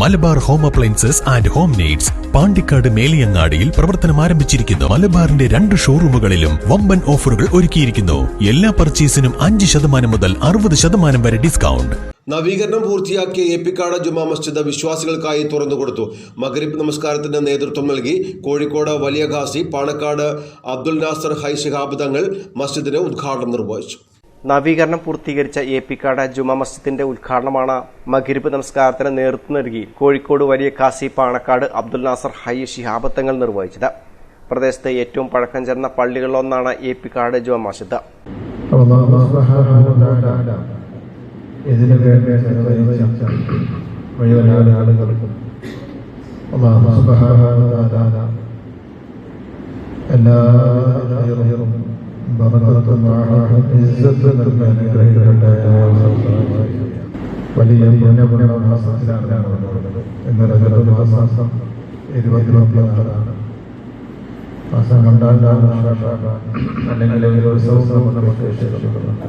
Malabar home appliances and home needs Pandikkad മേലിയങ്ങാടിയിൽ പ്രവർത്തനം ആരംഭിച്ചിരിക്കുന്നു. മലബാറിന്റെ രണ്ട് ഷോറൂമുകളിലും വമ്പൻ ഓഫറുകൾ ഒരുക്കിയിരിക്കുന്നു. എല്ലാ പർച്ചേസിനും അഞ്ച് ശതമാനം മുതൽ അറുപത് ശതമാനം വരെ ഡിസ്കൗണ്ട്. നവീകരണം പൂർത്തിയാക്കിയ ഏപ്പിക്കാട് ജുമാ മസ്ജിദ് വിശ്വാസികൾക്കായി തുറന്നുകൊടുത്തു മഗ്രിബ് നമസ്കാരത്തിന്റെ നേതൃത്വം നൽകി കോഴിക്കോട് വലിയ ഖാസി പാണക്കാട് അബ്ദുൽ നാസർ ഹൈ ശിഹാബ് തങ്ങൾ മസ്ജിദിന് ഉദ്ഘാടനം നിർവഹിച്ചു. നവീകരണം പൂർത്തീകരിച്ച കാട ജുമാ മസ്ജിദിന്റെ ഉദ്ഘാടനമാണ് മഗ്രിബ് നമസ്കാരത്തിന് നേതൃത്വം നൽകി കോഴിക്കോട് വലിയ കാസി പാണക്കാട് അബ്ദുൽ നാസർ ഹൈ ശിഹാബത്തങ്ങൾ നിർവഹിച്ചത്. പ്രദേശത്തെ ഏറ്റവും പഴക്കം ചേർന്ന പള്ളികളിലൊന്നാണ് ഏപ്പിക്കാട് ജുമാ മസ്ജിദ്. എല്ലാ വലിയ പുണ്യപുണ്യ മാസത്തിലാണ് ഇന്ന് രജബ് മാസം ഇരുപത്തിയൊമ്പതാണ് മാസം കണ്ടാലാണ് അല്ലെങ്കിൽ ഒരു ഉത്സവം നമുക്ക് വിശേഷിക്കുന്നത്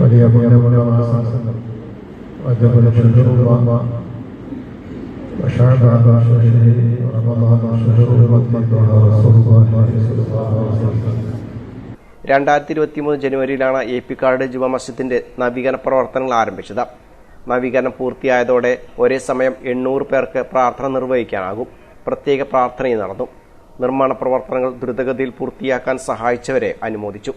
വലിയ പുണ്യപുണ്യ വജബുൽ ഷുഹൂബ وشعبان شهر رمضان شهر وطلع رسول الله صلى الله عليه وسلم രണ്ടായിരത്തി ഇരുപത്തി മൂന്ന് ജനുവരിയിലാണ് എ പി കാർഡ് ജുമാ മസ്ജിദിന്റെ നവീകരണ പ്രവർത്തനങ്ങൾ ആരംഭിച്ചത് നവീകരണം പൂർത്തിയായതോടെ ഒരേ സമയം എണ്ണൂറ് പേർക്ക് പ്രാർത്ഥന നിർവഹിക്കാനാകും പ്രത്യേക പ്രാർത്ഥനയും നടന്നു നിർമ്മാണ പ്രവർത്തനങ്ങൾ ദ്രുതഗതിയിൽ പൂർത്തിയാക്കാൻ സഹായിച്ചവരെ അനുമോദിച്ചു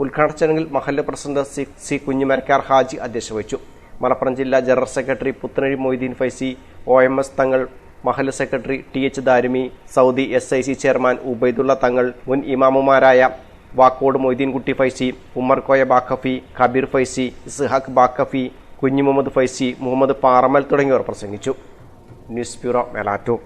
ഉദ്ഘാടന ചടങ്ങിൽ മഹല്ല് president C C Kunhimarakkar Haji അധ്യക്ഷത വഹിച്ചു മലപ്പുറം ജില്ലാ general secretary Puthanazhi Moideen Faizy O M S Thangal മഹല secretary T H Darimi Saudi S I C chairman Ubaidullah Thangal മുൻ ഇമാമുമാരായ വാക്കോട് മൊയ്തീൻകുട്ടി ഫൈസി ഉമ്മർകോയ ബാഖഫി കബീർ ഫൈസി ഇസ്ഹാഖ് ബാഖഫി കുഞ്ഞു മുഹമ്മദ് ഫൈസി മുഹമ്മദ് പാറമൽ തുടങ്ങിയവർ പ്രസംഗിച്ചു. News bureau Melattur.